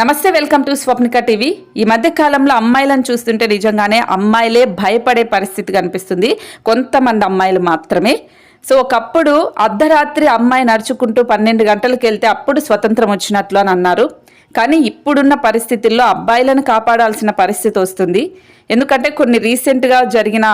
నమస్తే welcome to Swapnika TV. ఈ మధ్య కాలంలో అమ్మాయిలను చూస్తుంటే నిజంగానే అమ్మాయిలే భయపడే పరిస్థితి కనిపిస్తుంది. కొంతమంది అమ్మాయిలు మాత్రమే. సో ఒకప్పుడు అర్ధరాత్రి అమ్మాయి నడుచుకుంటూ పన్నెండు గంటలకు వెళ్తే అప్పుడు స్వతంత్రం వచ్చినట్లు అని అన్నారు. కానీ ఇప్పుడున్న పరిస్థితుల్లో అబ్బాయిలను కాపాడాల్సిన పరిస్థితి వస్తుంది. ఎందుకంటే కొన్ని రీసెంట్గా జరిగిన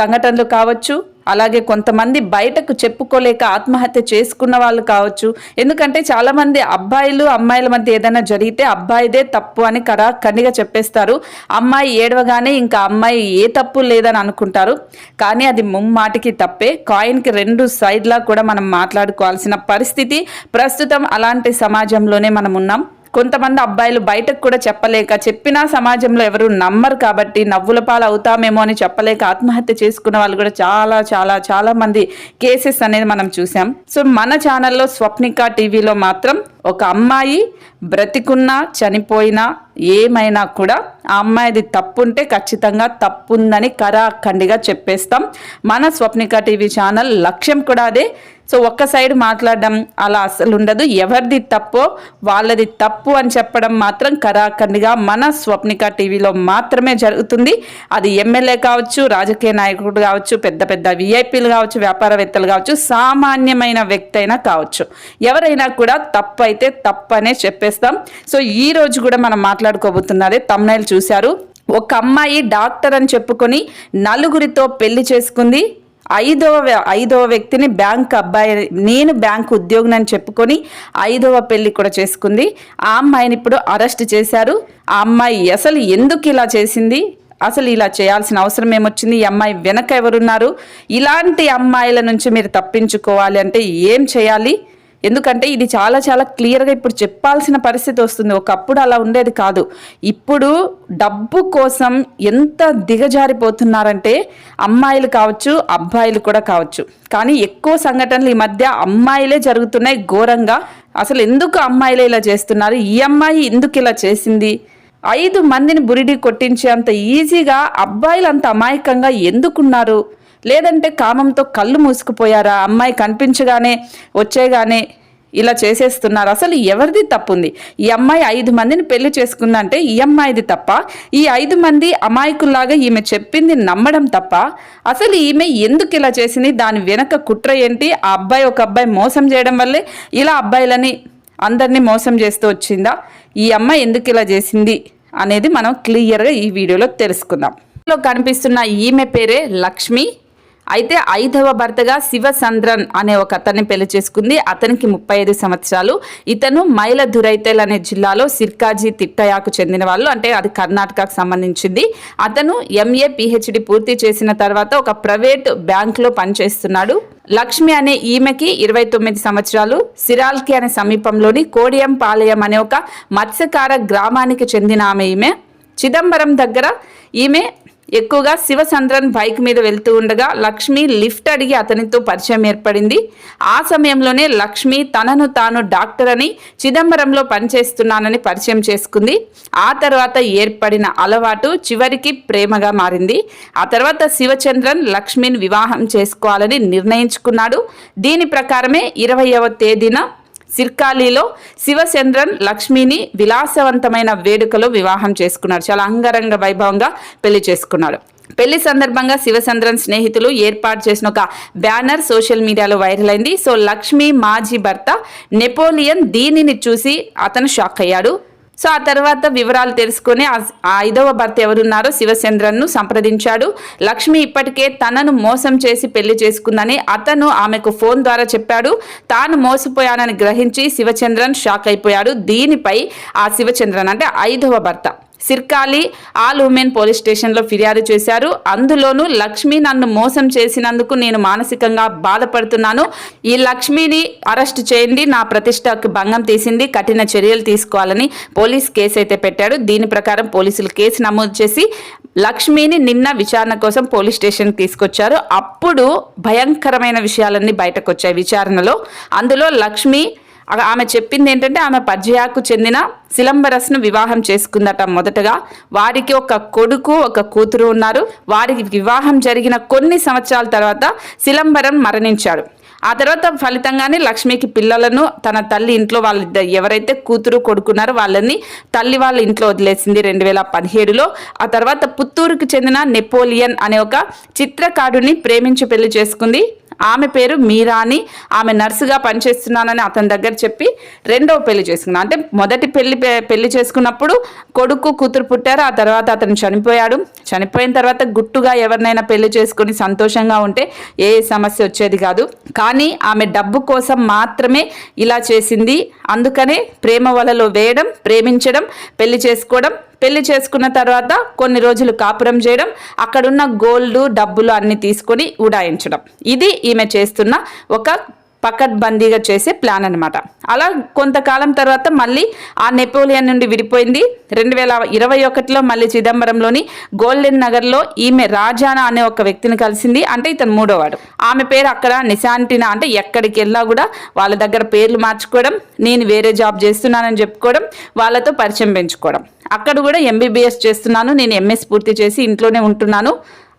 సంఘటనలు కావచ్చు అలాగే కొంతమంది బయటకు చెప్పుకోలేక ఆత్మహత్య చేసుకున్న వాళ్ళు కావచ్చు. ఎందుకంటే చాలామంది అబ్బాయిలు అమ్మాయిల మధ్య ఏదైనా జరిగితే అబ్బాయిదే తప్పు అని కరా కన్నిగా చెప్పేస్తారు. అమ్మాయి ఏడవగానే ఇంకా అమ్మాయి ఏ తప్పు లేదని అనుకుంటారు. కానీ అది ముమ్మాటికి తప్పే. కాయిన్కి రెండు సైడ్లా కూడా మనం మాట్లాడుకోవాల్సిన పరిస్థితి. ప్రస్తుతం అలాంటి సమాజంలోనే మనం ఉన్నాం. కొంతమంది అబ్బాయిలు బయటకు కూడా చెప్పలేక చెప్పినా సమాజంలో ఎవరు నమ్మరు కాబట్టి నవ్వుల పాలు అవుతామేమో అని చెప్పలేక ఆత్మహత్య చేసుకున్న వాళ్ళు కూడా చాలా చాలా చాలా మంది కేసెస్ అనేది మనం చూసాం. సో మన ఛానల్లో స్వప్నిక టీవీలో మాత్రం ఒక అమ్మాయి బ్రతికున్నా చనిపోయినా ఏమైనా కూడా ఆ అమ్మాయిది తప్పుంటే ఖచ్చితంగా తప్పుందని కరాఖండిగా చెప్పేస్తాం. మన స్వప్నిక టీవీ ఛానల్ లక్ష్యం కూడా అదే. సో ఒక్క సైడ్ మాట్లాడడం అలా అసలు ఉండదు ఎవరిది తప్పో వాళ్ళది తప్పు అని చెప్పడం మాత్రం కరాఖండిగా మన స్వప్నిక టీవీలో మాత్రమే జరుగుతుంది. అది ఎమ్మెల్యే కావచ్చు రాజకీయ నాయకుడు కావచ్చు పెద్ద పెద్ద విఐపీలు కావచ్చు వ్యాపారవేత్తలు కావచ్చు సామాన్యమైన వ్యక్తి అయినా కావచ్చు. ఎవరైనా కూడా తప్పు అయితే తప్పు అనే చేస్తాం. సో ఈ రోజు కూడా మనం మాట్లాడుకోబోతున్నదే తమ్నైల్ చూశారు. ఒక అమ్మాయి డాక్టర్ అని చెప్పుకొని నలుగురితో పెళ్ళి చేసుకుంది. ఐదవ వ్య- ఐదవ వ్యక్తిని బ్యాంక్ అబ్బాయి నేను బ్యాంక్ ఉద్యోగిని అని చెప్పుకొని ఐదవ పెళ్ళి కూడా చేసుకుంది. ఆ అమ్మాయిని ఇప్పుడు అరెస్ట్ చేశారు. ఆ అమ్మాయి అసలు ఎందుకు ఇలా చేసింది? అసలు ఇలా చేయాల్సిన అవసరం ఏమొచ్చింది? ఈ అమ్మాయి వెనక ఎవరున్నారు? ఇలాంటి అమ్మాయిల నుంచి మీరు తప్పించుకోవాలి అంటే ఏం చేయాలి? ఎందుకంటే ఇది చాలా చాలా క్లియర్గా ఇప్పుడు చెప్పాల్సిన పరిస్థితి వస్తుంది. ఒకప్పుడు అలా ఉండేది కాదు. ఇప్పుడు డబ్బు కోసం ఎంత దిగజారిపోతున్నారంటే అమ్మాయిలు కావచ్చు అబ్బాయిలు కూడా కావచ్చు. కానీ ఎక్కువ సంఘటనలు ఈ మధ్య అమ్మాయిలే జరుగుతున్నాయి ఘోరంగా. అసలు ఎందుకు అమ్మాయిలే ఇలా చేస్తున్నారు? ఈ అమ్మాయి ఎందుకు ఇలా చేసింది? ఐదు మందిని బురిడి కొట్టించేంత ఈజీగా అబ్బాయిలు అంత అమాయకంగా ఎందుకున్నారు? లేదంటే కామంతో కళ్ళు మూసుకుపోయారా? అమ్మాయి కనిపించగానే వచ్చేగానే ఇలా చేసేస్తున్నారు. అసలు ఎవరిది తప్పుంది? ఈ అమ్మాయి ఐదు మందిని పెళ్ళి చేసుకుందంటే ఈ అమ్మాయిది తప్ప ఈ ఐదు మంది అమాయకుల్లాగా ఈమె చెప్పింది నమ్మడం తప్ప అసలు ఈమె ఎందుకు ఇలా చేసింది? దాని వెనక కుట్ర ఏంటి? ఆ అబ్బాయి ఒక అబ్బాయి మోసం చేయడం వల్లే ఇలా అబ్బాయిలని అందరినీ మోసం చేస్తూ వచ్చిందా? ఈ అమ్మాయి ఎందుకు ఇలా చేసింది? అనేది మనం క్లియర్గా ఈ వీడియోలో తెలుసుకుందాం. లో కనిపిస్తున్న ఈమె పేరే లక్ష్మి. అయితే ఐదవ భర్తగా శివచంద్రన్ అనే ఒక అతన్ని పెళ్ళి చేసుకుంది. అతనికి ముప్పై ఐదు సంవత్సరాలు. ఇతను మైలధురైతెల్ అనే జిల్లాలో సిర్కాజీ తిట్టయాకు చెందిన వాళ్ళు. అంటే అది కర్ణాటకకు సంబంధించింది. అతను ఎంఏ పిహెచ్డి పూర్తి చేసిన తర్వాత ఒక ప్రైవేట్ బ్యాంకులో పనిచేస్తున్నాడు. లక్ష్మి అనే ఈమెకి ఇరవై తొమ్మిది సంవత్సరాలు. సిరాల్కి అనే సమీపంలోని కోడియం పాలయం అనే ఒక మత్స్యకార గ్రామానికి చెందిన ఆమె ఈమె. చిదంబరం దగ్గర ఈమె ఎక్కువగా శివచంద్రన్ బైక్ మీద వెళ్తూ ఉండగా లక్ష్మి లిఫ్ట్ అడిగి అతనితో పరిచయం ఏర్పడింది. ఆ సమయంలోనే లక్ష్మి తనను తాను డాక్టర్ అని చిదంబరంలో పనిచేస్తున్నానని పరిచయం చేసుకుంది. ఆ తర్వాత ఏర్పడిన అలవాటు చివరికి ప్రేమగా మారింది. ఆ తర్వాత శివచంద్రన్ లక్ష్మిని వివాహం చేసుకోవాలని నిర్ణయించుకున్నాడు. దీని ప్రకారమే ఇరవైవ తేదీన సిర్కాలీలో శివచంద్రన్ లక్ష్మిని విలాసవంతమైన వేడుకలో వివాహం చేసుకున్నారు చాలా అంగరంగ వైభవంగా పెళ్ళి చేసుకున్నాడు. పెళ్ళి సందర్భంగా శివచంద్రన్ స్నేహితులు ఏర్పాటు చేసిన ఒక బ్యానర్ సోషల్ మీడియాలో వైరల్ అయింది. సో లక్ష్మి మాజీ భర్త నెపోలియన్ దీనిని చూసి అతను షాక్ అయ్యాడు. సో ఆ తర్వాత వివరాలు తెలుసుకుని ఆ ఐదవ భర్త ఎవరున్నారో శివచంద్రన్ను సంప్రదించాడు. లక్ష్మి ఇప్పటికే తనను మోసం చేసి పెళ్ళి చేసుకుందని అతను ఆమెకు ఫోన్ ద్వారా చెప్పాడు. తాను మోసపోయానని గ్రహించి శివచంద్రన్ షాక్ అయిపోయాడు. దీనిపై ఆ శివచంద్రన్ అంటే ఐదవ భర్త. సిర్కాలి ఆల్ ఉమెన్ పోలీస్ స్టేషన్లో ఫిర్యాదు చేశారు. అందులోనూ లక్ష్మి నన్ను మోసం చేసినందుకు నేను మానసికంగా బాధపడుతున్నాను. ఈ లక్ష్మిని అరెస్ట్ చేయండి నా ప్రతిష్టకు భంగం తీసింది కఠిన చర్యలు తీసుకోవాలని పోలీస్ కేసు అయితే పెట్టాడు. దీని ప్రకారం పోలీసులు కేసు నమోదు చేసి లక్ష్మిని నిన్న విచారణ కోసం పోలీస్ స్టేషన్కి తీసుకొచ్చారు. అప్పుడు భయంకరమైన విషయాలన్నీ బయటకు వచ్చాయి విచారణలో. అందులో లక్ష్మి ఆమె చెప్పింది ఏంటంటే ఆమె పర్జయాకు చెందిన సిలంబరస్ను వివాహం చేసుకుందట మొదటగా. వారికి ఒక కొడుకు ఒక కూతురు ఉన్నారు. వారికి వివాహం జరిగిన కొన్ని సంవత్సరాల తర్వాత సిలంబరం మరణించాడు. ఆ తర్వాత ఫలితంగానే లక్ష్మికి పిల్లలను తన తల్లి ఇంట్లో వాళ్ళ ఎవరైతే కూతురు కొడుకున్నారో వాళ్ళని తల్లి వాళ్ళ ఇంట్లో వదిలేసింది రెండు వేల పదిహేడులో. ఆ తర్వాత పుత్తూరుకు చెందిన నెపోలియన్ అనే ఒక చిత్రకారుని ప్రేమించి పెళ్ళి చేసుకుంది. ఆమె పేరు మీరా అని ఆమె నర్సుగా పనిచేస్తున్నానని అతని దగ్గర చెప్పి రెండవ పెళ్ళి చేసుకున్నాను అంటే మొదటి పెళ్ళి పెళ్ళి చేసుకున్నప్పుడు కొడుకు కూతురు పుట్టారు. ఆ తర్వాత అతను చనిపోయాడు. చనిపోయిన తర్వాత గుట్టుగా ఎవరినైనా పెళ్ళి చేసుకుని సంతోషంగా ఉంటే ఏ సమస్య వచ్చేది కాదు. కానీ ఆమె డబ్బు కోసం మాత్రమే ఇలా చేసింది. అందుకనే ప్రేమ వలలో వేయడం ప్రేమించడం పెళ్ళి చేసుకోవడం పెళ్ళి చేసుకున్న తర్వాత కొన్ని రోజులు కాపురం చేయడం అక్కడున్న గోల్డ్ డబ్బులు అన్ని తీసుకొని ఉడాయించడం. ఇది ఈమె చేస్తున్న ఒక పకడ్బందీగా చేసే ప్లాన్ అనమాట అలా కొంతకాలం తర్వాత మళ్ళీ ఆ నెపోలియన్ నుండి విడిపోయింది. రెండు వేల ఇరవై ఒకటిలో మళ్ళీ చిదంబరంలోని గోల్డెన్ నగర్లో ఈమె రాజానా అనే ఒక వ్యక్తిని కలిసింది. అంటే ఇతను మూడోవాడు. ఆమె పేరు అక్కడ నిశాంటినా అంటే ఎక్కడికి వెళ్ళినా కూడా వాళ్ళ దగ్గర పేర్లు మార్చుకోవడం నేను వేరే జాబ్ చేస్తున్నానని చెప్పుకోవడం వాళ్ళతో పరిచయం పెంచుకోవడం. అక్కడ కూడా ఎంబీబీఎస్ చేస్తున్నాను నేను ఎంఎస్ పూర్తి చేసి ఇంట్లోనే ఉంటున్నాను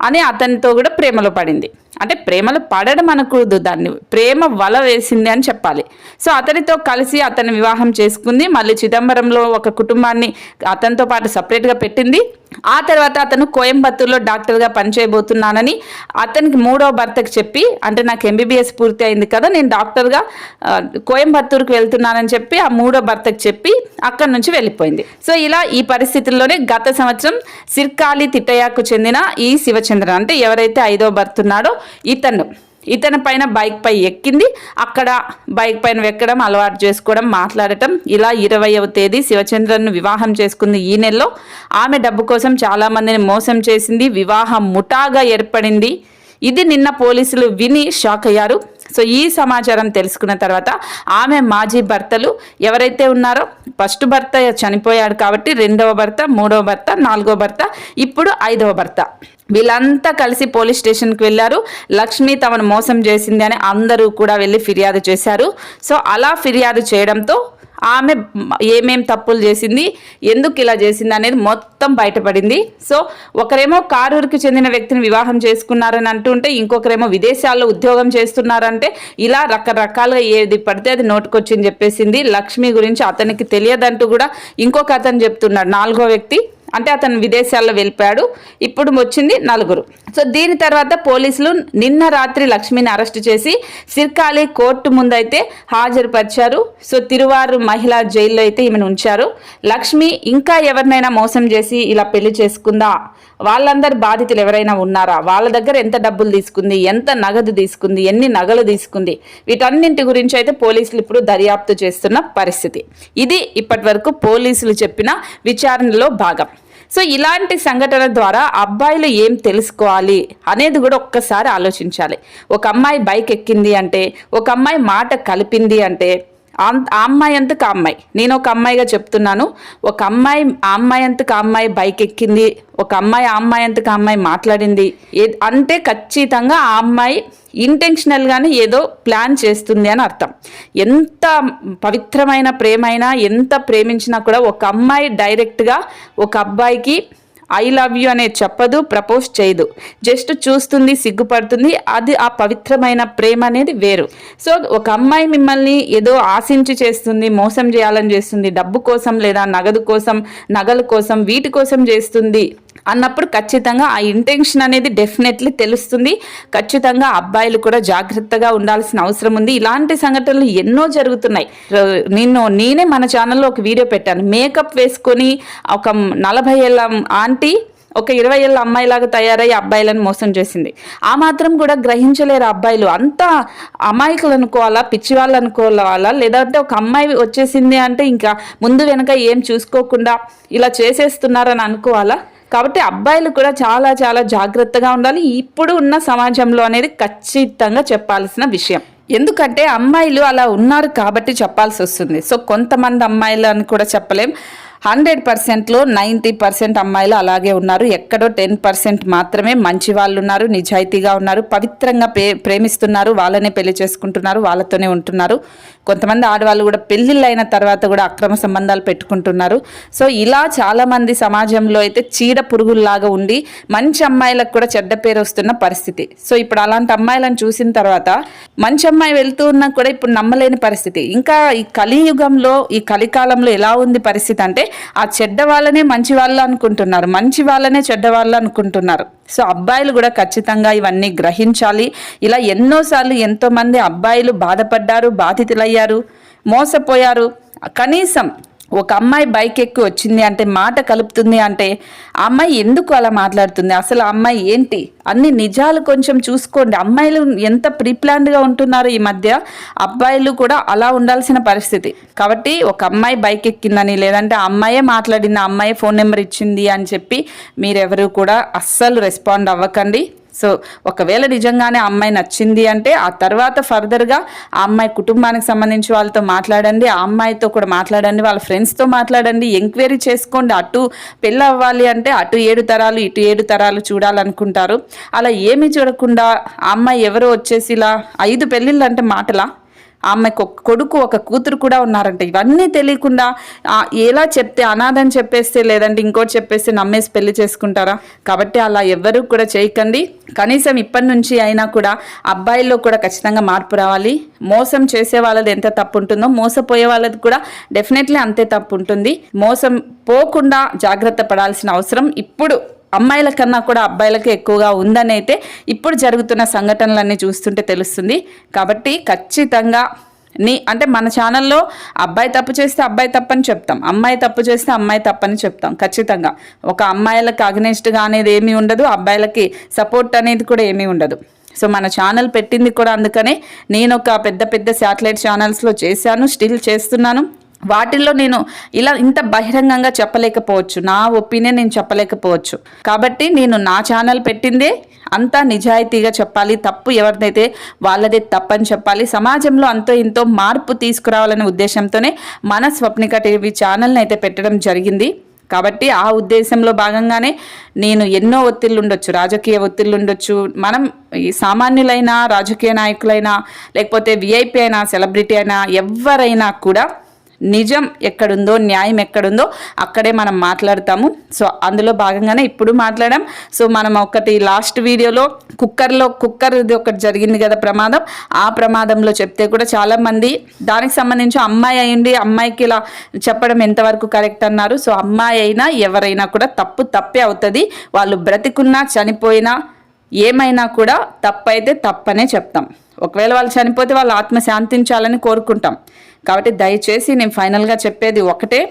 అని అతనితో కూడా ప్రేమలో పడింది. అంటే ప్రేమలో పడడం అనకూడదు దాన్ని ప్రేమ వల వేసింది అని చెప్పాలి. సో అతనితో కలిసి అతని వివాహం చేసుకుంది. మళ్ళీ చిదంబరంలో ఒక కుటుంబాన్ని అతనితో పాటు సపరేట్గా పెట్టింది. ఆ తర్వాత అతను కోయంబత్తూరులో డాక్టర్గా పనిచేయబోతున్నానని అతనికి మూడో భర్తకు చెప్పి అంటే నాకు ఎంబీబీఎస్ పూర్తి అయింది కదా నేను డాక్టర్గా కోయంబత్తూరుకు వెళ్తున్నానని చెప్పి ఆ మూడో భర్తకు చెప్పి అక్కడి నుంచి వెళ్ళిపోయింది. సో ఇలా ఈ పరిస్థితుల్లోనే గత సంవత్సరం సిర్కాలి తిట్టయాకు చెందిన ఈ శివచంద్రన్ అంటే ఎవరైతే ఐదో భర్తున్నాడో ఇతను. ఇతని పైన బైక్ పై ఎక్కింది. అక్కడ బైక్ పైన ఎక్కడం అలవాటు చేసుకోవడం మాట్లాడటం. ఇలా ఇరవైవ తేదీ శివచంద్రన్ను వివాహం చేసుకుంది ఈ నెలలో. ఆమె డబ్బు కోసం చాలామందిని మోసం చేసింది. వివాహం ముఠాగా ఏర్పడింది. ఇది నిన్న పోలీసులు విని షాక్ అయ్యారు. సో ఈ సమాచారం తెలుసుకున్న తర్వాత ఆమె మాజీ భర్తలు ఎవరైతే ఉన్నారో ఫస్ట్ భర్త చనిపోయాడు కాబట్టి రెండవ భర్త మూడవ భర్త నాలుగో భర్త ఇప్పుడు ఐదవ భర్త. వీళ్ళంతా కలిసి పోలీస్ స్టేషన్కి వెళ్ళారు. లక్ష్మి తమను మోసం చేసింది అని అందరూ కూడా వెళ్ళి ఫిర్యాదు చేశారు. సో అలా ఫిర్యాదు చేయడంతో ఆమె ఏమేం తప్పులు చేసింది ఎందుకు ఇలా చేసింది అనేది మొత్తం బయటపడింది. సో ఒకరేమో కారూరుకు చెందిన వ్యక్తిని వివాహం చేసుకున్నారని అంటుంటే ఇంకొకరేమో విదేశాల్లో ఉద్యోగం చేస్తున్నారంటే ఇలా రకరకాలుగా ఏది పడితే అది నోటుకొచ్చింది చెప్పేసింది. లక్ష్మి గురించి అతనికి తెలియదంటూ కూడా ఇంకొక అతను చెప్తున్నాడు నాలుగో వ్యక్తి. అంటే అతను విదేశాల్లో వెళ్ళిపోయాడు. ఇప్పుడు వచ్చింది నలుగురు. సో దీని తర్వాత పోలీసులు నిన్న రాత్రి లక్ష్మిని అరెస్ట్ చేసి సిర్కాలి కోర్టు ముందైతే హాజరుపరిచారు. సో తిరువారు మహిళా జైల్లో అయితే ఈమెను ఉంచారు. లక్ష్మి ఇంకా ఎవరినైనా మోసం చేసి ఇలా పెళ్ళి చేసుకుందా? వాళ్ళందరి బాధితులు ఎవరైనా ఉన్నారా? వాళ్ళ దగ్గర ఎంత డబ్బులు తీసుకుంది? ఎంత నగదు తీసుకుంది? ఎన్ని నగలు తీసుకుంది? వీటన్నింటి గురించి అయితే పోలీసులు ఇప్పుడు దర్యాప్తు చేస్తున్న పరిస్థితి. ఇది ఇప్పటి పోలీసులు చెప్పిన విచారణలో భాగం. సో ఇలాంటి సంఘటన ద్వారా అబ్బాయిలు ఏం తెలుసుకోవాలి అనేది కూడా ఒక్కసారి ఆలోచించాలి. ఒక అమ్మాయి బైక్ ఎక్కింది అంటే ఒక అమ్మాయి మాట కలిపింది అంటే ఆ అమ్మాయి అంతకు అమ్మాయి. నేను ఒక అమ్మాయిగా చెప్తున్నాను. ఒక అమ్మాయి ఆ అమ్మాయి అంతకు అమ్మాయి బైక్ ఎక్కింది ఒక అమ్మాయి ఆ అమ్మాయి అంతకు అమ్మాయి మాట్లాడింది. అంటే ఖచ్చితంగా ఆ అమ్మాయి ఇంటెన్షనల్గానే ఏదో ప్లాన్ చేస్తుంది అని అర్థం. ఎంత పవిత్రమైన ప్రేమైనా ఎంత ప్రేమించినా కూడా ఒక అమ్మాయి డైరెక్ట్గా ఒక అబ్బాయికి ఐ లవ్ యూ అనే చెప్పదు ప్రపోజ్ చేయదు. జస్ట్ చూస్తుంది సిగ్గుపడుతుంది అది ఆ పవిత్రమైన ప్రేమ అనేది వేరు. సో ఒక అమ్మాయి మిమ్మల్ని ఏదో ఆశించి చేస్తుంది మోసం చేయాలని చేస్తుంది డబ్బు కోసం లేదా నగదు కోసం నగల కోసం వీటి కోసం చేస్తుంది అన్నప్పుడు ఖచ్చితంగా ఆ ఇంటెన్షన్ అనేది డెఫినెట్లీ తెలుస్తుంది. ఖచ్చితంగా అబ్బాయిలు కూడా జాగ్రత్తగా ఉండాల్సిన అవసరం ఉంది. ఇలాంటి సంఘటనలు ఎన్నో జరుగుతున్నాయి. నిన్ను నేనే మన ఛానల్లో ఒక వీడియో పెట్టాను. మేకప్ వేసుకొని ఒక నలభై ఏళ్ళ ఆంటీ ఒక ఇరవై ఏళ్ళ అమ్మాయిలాగా తయారయ్యి అబ్బాయిలను మోసం చేసింది. ఆ మాత్రం కూడా గ్రహించలేరు అబ్బాయిలు. అంతా అమాయకులు అనుకోవాలా పిచ్చి వాళ్ళు అనుకోవాలా లేదంటే ఒక అమ్మాయి వచ్చేసింది అంటే ఇంకా ముందు వెనక ఏం చూసుకోకుండా ఇలా చేసేస్తున్నారని అనుకోవాలా? కాబట్టి అబ్బాయిలు కూడా చాలా చాలా జాగ్రత్తగా ఉండాలి. ఇప్పుడు ఉన్న సమాజంలో అనేది ఖచ్చితంగా చెప్పాల్సిన విషయం. ఎందుకంటే అమ్మాయిలు అలా ఉన్నారు కాబట్టి చెప్పాల్సి వస్తుంది. సో కొంతమంది అమ్మాయిలు అని కూడా చెప్పలేం. హండ్రెడ్ పర్సెంట్లో నైంటీ పర్సెంట్ అమ్మాయిలు అలాగే ఉన్నారు. ఎక్కడో టెన్ పర్సెంట్ మాత్రమే మంచి వాళ్ళు ఉన్నారు నిజాయితీగా ఉన్నారు పవిత్రంగా ప్రే ప్రేమిస్తున్నారు వాళ్ళనే పెళ్ళి చేసుకుంటున్నారు వాళ్ళతోనే ఉంటున్నారు. కొంతమంది ఆడవాళ్ళు కూడా పెళ్ళిళ్ళు అయిన తర్వాత కూడా అక్రమ సంబంధాలు పెట్టుకుంటున్నారు. సో ఇలా చాలామంది సమాజంలో అయితే చీడ పురుగుల్లాగా ఉండి మంచి అమ్మాయిలకు కూడా చెడ్డ పేరు వస్తున్న పరిస్థితి. సో ఇప్పుడు అలాంటి అమ్మాయిలను చూసిన తర్వాత మంచి అమ్మాయి వెళ్తూ ఉన్నా కూడా ఇప్పుడు నమ్మలేని పరిస్థితి. ఇంకా ఈ కలియుగంలో ఈ కలికాలంలో ఎలా ఉంది పరిస్థితి అంటే ఆ చెడ్డ వాళ్ళనే మంచి వాళ్ళు అనుకుంటున్నారు. మంచి వాళ్ళనే చెడ్డ వాళ్ళు అనుకుంటున్నారు. సో అబ్బాయిలు కూడా ఖచ్చితంగా ఇవన్నీ గ్రహించాలి. ఇలా ఎన్నోసార్లు ఎంతోమంది అబ్బాయిలు బాధపడ్డారు బాధితులయ్యారు మోసపోయారు. కనీసం ఒక అమ్మాయి బైక్ ఎక్కి వచ్చింది అంటే మాట కలుపుతుంది అంటే ఆ అమ్మాయి ఎందుకు అలా మాట్లాడుతుంది? అసలు ఆ అమ్మాయి ఏంటి? అన్ని నిజాలు కొంచెం చూసుకోండి. అమ్మాయిలు ఎంత ప్రీప్లాన్డ్గా ఉంటున్నారు ఈ మధ్య అబ్బాయిలు కూడా అలా ఉండాల్సిన పరిస్థితి. కాబట్టి ఒక అమ్మాయి బైక్ ఎక్కిందని లేదంటే ఆ అమ్మాయే మాట్లాడింది ఆ అమ్మాయి ఫోన్ నెంబర్ ఇచ్చింది అని చెప్పి మీరెవరు కూడా అస్సలు రెస్పాండ్ అవ్వకండి. సో ఒకవేళ నిజంగానే ఆ అమ్మాయి నచ్చింది అంటే ఆ తర్వాత ఫర్దర్గా ఆ అమ్మాయి కుటుంబానికి సంబంధించి వాళ్ళతో మాట్లాడండి ఆ అమ్మాయితో కూడా మాట్లాడండి వాళ్ళ ఫ్రెండ్స్తో మాట్లాడండి ఎంక్వైరీ చేసుకోండి. అటు పెళ్ళి అవ్వాలి అంటే అటు ఏడు తరాలు ఇటు ఏడు తరాలు చూడాలనుకుంటారు. అలా ఏమీ చూడకుండా ఆ అమ్మాయి ఎవరో వచ్చేసి ఇలా ఐదు పెళ్ళిళ్ళు అంటే మాటలా? ఆమెకు ఒక కొడుకు ఒక కూతురు కూడా ఉన్నారంట. ఇవన్నీ తెలియకుండా ఎలా చెప్తే అనాథని చెప్పేస్తే లేదంటే ఇంకోటి చెప్పేస్తే నమ్మేసి పెళ్ళి చేసుకుంటారా? కాబట్టి అలా ఎవ్వరూ కూడా చేయకండి. కనీసం ఇప్పటి నుంచి అయినా కూడా అబ్బాయిల్లో కూడా ఖచ్చితంగా మార్పు రావాలి. మోసం చేసే వాళ్ళది ఎంత తప్పు ఉంటుందో మోసపోయే వాళ్ళది కూడా డెఫినెట్లీ అంతే తప్పు ఉంటుంది. మోసం పోకుండా జాగ్రత్త పడాల్సిన అవసరం ఇప్పుడు అమ్మాయిల కన్నా కూడా అబ్బాయిలకి ఎక్కువగా ఉందని అయితే ఇప్పుడు జరుగుతున్న సంఘటనలన్నీ చూస్తుంటే తెలుస్తుంది. కాబట్టి ఖచ్చితంగా నీ అంటే మన ఛానల్లో అబ్బాయి తప్పు చేస్తే అబ్బాయి తప్పని చెప్తాం. అమ్మాయి తప్పు చేస్తే అమ్మాయి తప్పని చెప్తాం. ఖచ్చితంగా. ఒక అమ్మాయిలకు అగ్నెస్ట్గా అనేది ఏమీ ఉండదు. అబ్బాయిలకి సపోర్ట్ అనేది కూడా ఏమీ ఉండదు. సో మన ఛానల్ పెట్టింది కూడా అందుకనే నేను ఒక పెద్ద పెద్ద శాటిలైట్ ఛానల్స్లో చేశాను. స్టిల్ చేస్తున్నాను. వాటిల్లో నేను ఇలా ఇంత బహిరంగంగా చెప్పలేకపోవచ్చు. నా ఒపీనియన్ నేను చెప్పలేకపోవచ్చు. కాబట్టి నేను నా ఛానల్ పెట్టిందే అంతా నిజాయితీగా చెప్పాలి. తప్పు ఎవరినైతే వాళ్ళదే తప్పని చెప్పాలి. సమాజంలో అంతో ఇంతో మార్పు తీసుకురావాలనే ఉద్దేశంతోనే మన స్వప్నిక టీవీ ఛానల్ని అయితే పెట్టడం జరిగింది. కాబట్టి ఆ ఉద్దేశంలో భాగంగానే నేను ఎన్నో ఒత్తిళ్ళు ఉండొచ్చు రాజకీయ ఒత్తిళ్ళు ఉండొచ్చు మనం ఈ సామాన్యులైనా రాజకీయ నాయకులైనా లేకపోతే విఐపి అయినా సెలబ్రిటీ అయినా ఎవరైనా కూడా నిజం ఎక్కడుందో న్యాయం ఎక్కడుందో అక్కడే మనం మాట్లాడతాము. సో అందులో భాగంగానే ఇప్పుడు మాట్లాడాం. సో మనం ఒకటి లాస్ట్ వీడియోలో కుక్కర్లో కుక్కర్ ఇది ఒకటి జరిగింది కదా ప్రమాదం. ఆ ప్రమాదంలో చెప్తే కూడా చాలామంది దానికి సంబంధించి అమ్మాయి అయింది అమ్మాయికి ఇలా చెప్పడం ఎంతవరకు కరెక్ట్ అన్నారు. సో అమ్మాయి అయినా ఎవరైనా కూడా తప్పు తప్పే అవుతుంది. వాళ్ళు బ్రతికున్నా చనిపోయినా ఏమైనా కూడా తప్పైతే తప్పనే చెప్తాం. ఒకవేళ వాళ్ళు చనిపోతే వాళ్ళు ఆత్మ శాంతించాలని కోరుకుంటాం. కాబట్టి దయచేసి నేను ఫైనల్గా చెప్పేది ఒకటే.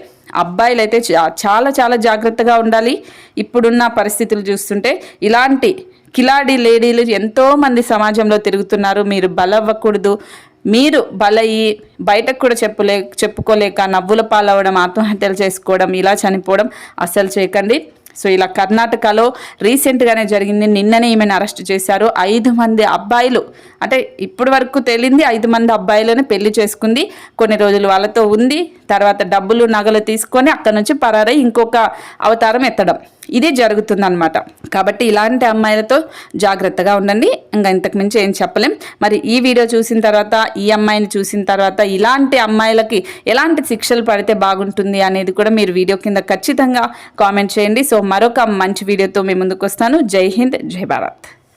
అబ్బాయిలు అయితే చాలా చాలా జాగ్రత్తగా ఉండాలి. ఇప్పుడున్న పరిస్థితులు చూస్తుంటే ఇలాంటి కిలాడి లేడీలు ఎంతోమంది సమాజంలో తిరుగుతున్నారు. మీరు బలవ్వకూడదు. మీరు బలయ్యి బయటకు కూడా చెప్పులే చెప్పుకోలేక నవ్వుల పాలవడం ఆత్మహత్యలు చేసుకోవడం ఇలా చనిపోవడం అస్సలు చేయకండి. సో ఇలా కర్ణాటకలో రీసెంట్గానే జరిగింది. నిన్ననే ఈమెను అరెస్ట్ చేశారు. ఐదు మంది అబ్బాయిలు అంటే ఇప్పటి వరకు తేలింది ఐదు మంది అబ్బాయిలను పెళ్ళి చేసుకుంది. కొన్ని రోజులు వాళ్ళతో ఉంది. తర్వాత డబ్బులు నగలు తీసుకొని అక్కడ నుంచి పరారై ఇంకొక అవతారం ఎత్తడం. ఇది జరుగుతుందన్నమాట. కాబట్టి ఇలాంటి అమ్మాయిలతో జాగ్రత్తగా ఉండండి. ఇంకా ఇంతకు మించి ఏం చెప్పలేం. మరి ఈ వీడియో చూసిన తర్వాత ఈ అమ్మాయిని చూసిన తర్వాత ఇలాంటి అమ్మాయిలకి ఎలాంటి శిక్షలు పడితే బాగుంటుంది అనేది కూడా మీరు వీడియో కింద ఖచ్చితంగా కామెంట్ చేయండి. సో మరొక మంచి వీడియోతో మీ ముందుకు వస్తాను. జై హింద్ జై భారత్.